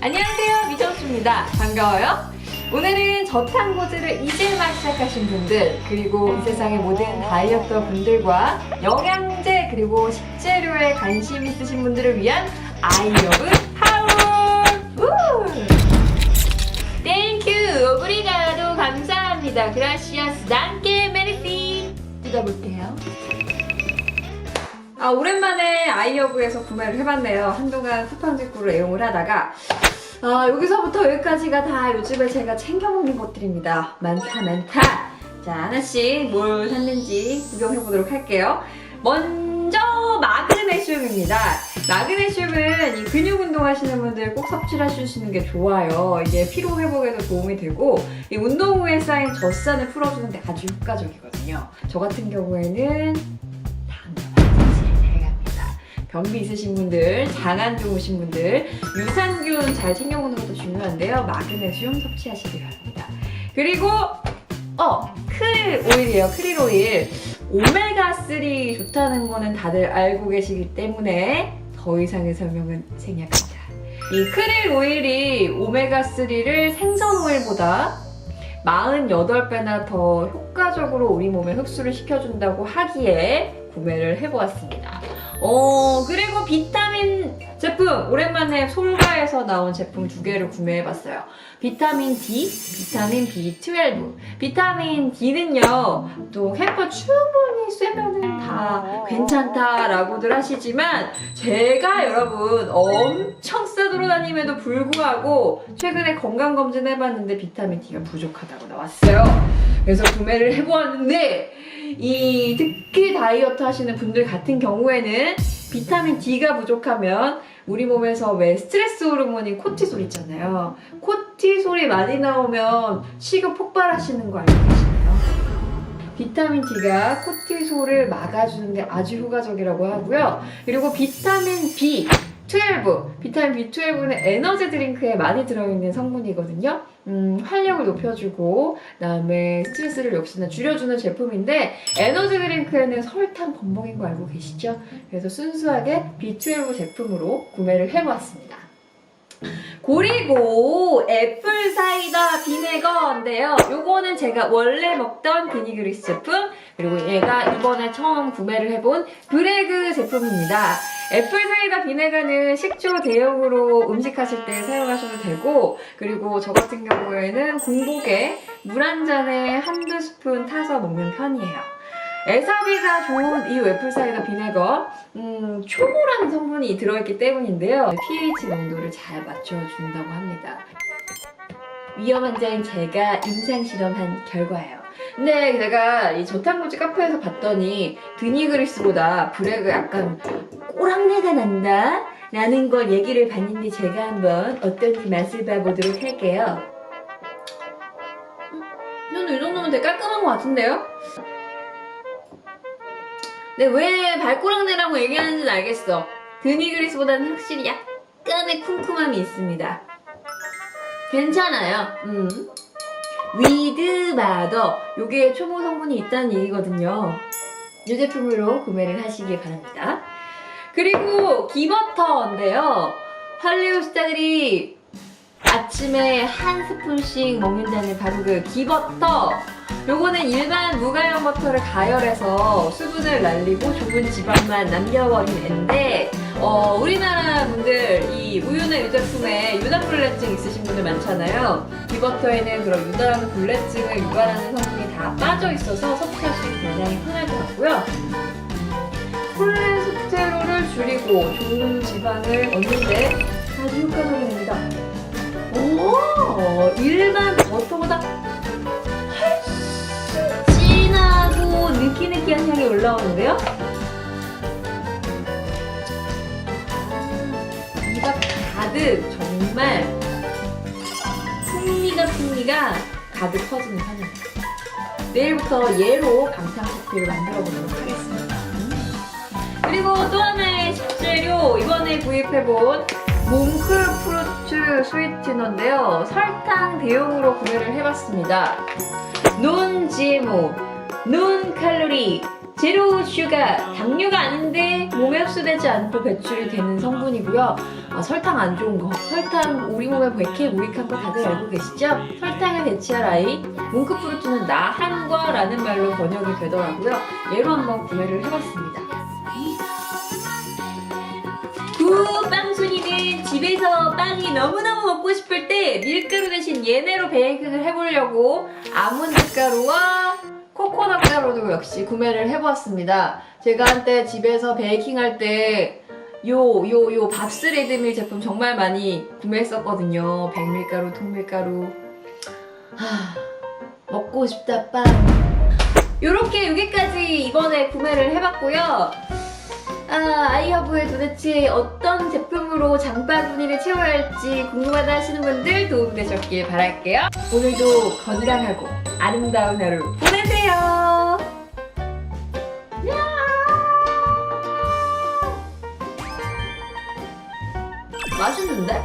안녕하세요 미정수입니다. 반가워요. 오늘은 저탄고지를 이제 막 시작하신 분들 그리고 이 세상의 모든 다이어터 분들과 영양제 그리고 식재료에 관심 있으신 분들을 위한 아이러브 아, 오랜만에 아이어브에서 구매를 해봤네요. 한동안 쿠팡 직구를 애용을 하다가 아, 여기서부터 여기까지가 다 요즘에 제가 챙겨 먹는 것들입니다. 많다, 많다. 자, 하나씩 뭘 샀는지 구경해 보도록 할게요. 먼저 마그네슘입니다. 마그네슘은 이 근육 운동 하시는 분들 꼭 섭취를 해주시는 게 좋아요. 이게 피로 회복에도 도움이 되고 이 운동 후에 쌓인 젖산을 풀어주는데 아주 효과적이거든요. 저 같은 경우에는. 변비 있으신 분들, 장안 좋으신 분들, 유산균 잘 챙겨 먹는 것도 중요한데요. 마그네슘 섭취하시기 바랍니다. 그리고 어, 크릴 오일이에요. 크릴 오일. 오메가3 좋다는 거는 다들 알고 계시기 때문에 더 이상의 설명은 생략합니다. 이 크릴 오일이 오메가3를 생선 오일보다 48배나 더 효과적으로 우리 몸에 흡수를 시켜준다고 하기에 구매를 해보았습니다. 어, 그리고 비타민 제품! 오랜만에 솔가에서 나온 제품 두 개를 구매해봤어요. 비타민 D, 비타민 B12. 비타민 D는요, 또 캠퍼 충분히 쐬면은 다 괜찮다라고들 하시지만, 제가 여러분 엄청 쓰러 다님에도 불구하고, 최근에 건강 검진 해봤는데 비타민 D가 부족하다고 나왔어요. 그래서 구매를 해보았는데, 이 특히 다이어트 하시는 분들 같은 경우에는 비타민 D가 부족하면 우리 몸에서 왜 스트레스 호르몬인 코티솔 있잖아요. 코티솔이 많이 나오면 식욕 폭발하시는 거 알고 계시나요? 비타민 D가 코티솔을 막아주는데 아주 효과적이라고 하고요. 그리고 비타민 B 12, 비타민 B12는 에너지 드링크에 많이 들어있는 성분이거든요. 음, 활력을 높여주고, 그다음에 스트레스를 역시나 줄여주는 제품인데, 에너지 드링크에는 설탕 범벅인 거 알고 계시죠? 그래서 순수하게 B12 제품으로 구매를 해보았습니다. 그리고 애플 사이다 비네거인데요. 요거는 제가 원래 먹던 비니그리스 제품, 그리고 얘가 이번에 처음 구매를 해본 브레그 제품입니다. 애플 사이다 비네가는 식초 대용으로 음식하실 때 사용하셔도 되고 그리고 저 같은 경우에는 공복에 물 한 잔에 한두 스푼 타서 먹는 편이에요. 에사비가 좋은 이 애플 사이다 비네거 음, 초모라는 성분이 들어있기 때문인데요. pH 농도를 잘 맞춰준다고 합니다. 위험한 자인 제가 임상 실험한 결과예요. 근데 제가 이 저탄고지 카페에서 봤더니 드니그리스보다 브레가 약간 꼬랑내가 난다 라는 걸 얘기를 봤는데 제가 한번 어떤지 맛을 봐보도록 할게요. 음, 저는 이 정도면 되게 깔끔한 것 같은데요? 근데 왜 발꼬랑내라고 얘기하는지는 알겠어. 드니 그리스보다는 확실히 약간의 쿰쿰함이 있습니다. 괜찮아요. 음. 위드바더 요게 초모 성분이 있다는 얘기거든요. 이 제품으로 구매를 하시기 바랍니다. 그리고 기버터인데요. 할리우드 스타들이 아침에 한 스푼씩 먹는다는 바로 그 기버터. 요거는 일반 무가용 버터를 가열해서 수분을 날리고 좋은 지방만 남겨버린 앤데 어, 우리나라 분들 이 우유나 유제품에 유당불내증 있으신 분들 많잖아요. 기버터에는 그런 유당불내증을 유발하는 성분이 다 빠져 있어서 섭취하시기 굉장히 편할 것 같고요. 콜레스테롤을 줄이고 좋은 지방을 얻는데 아주 효과적입니다. 오, 일반 버터보다 훨씬 진하고 느끼느끼한 향이 올라오는데요? 이가 가득 정말 풍미가 풍미가 가득 퍼지는 편입니다. 내일부터 얘로 감상 커피를 만들어 보도록 하겠습니다. 음. 그리고 또 하나의 식재료 이번에 구입해본 몽크 프루츠 스위트너인데요. 설탕 대용으로 구매를 해봤습니다. 논 GMO 논 칼로리, 제로 슈가, 당류가 아닌데 몸에 흡수되지 않고 배출이 되는 성분이고요. 아, 설탕 안 좋은 거. 설탕 우리 몸에 백해 무익한 거 다들 알고 계시죠? 설탕을 대체할 아이. 뭉크프루트는 나한과라는 말로 번역이 되더라고요. 얘로 한번 구매를 해봤습니다. 집에서 빵이 너무너무 먹고 싶을 때 밀가루 대신 얘네로 베이킹을 해보려고 아몬드 가루와 코코넛 가루도 역시 구매를 해보았습니다. 제가 한때 집에서 베이킹 할 때 요, 요, 요 밥스 레드밀 제품 정말 많이 구매했었거든요. 백밀가루, 통밀가루. 하, 먹고 싶다, 빵. 요렇게 여기까지 이번에 구매를 해봤고요. 아, 아이허브에 도대체 어떤 제품 으로 장바구니를 채워야 할지 궁금하다 하시는 분들 도움되셨길 바랄게요. 오늘도 건강하고 아름다운 하루 보내세요. 야! 맛있는데?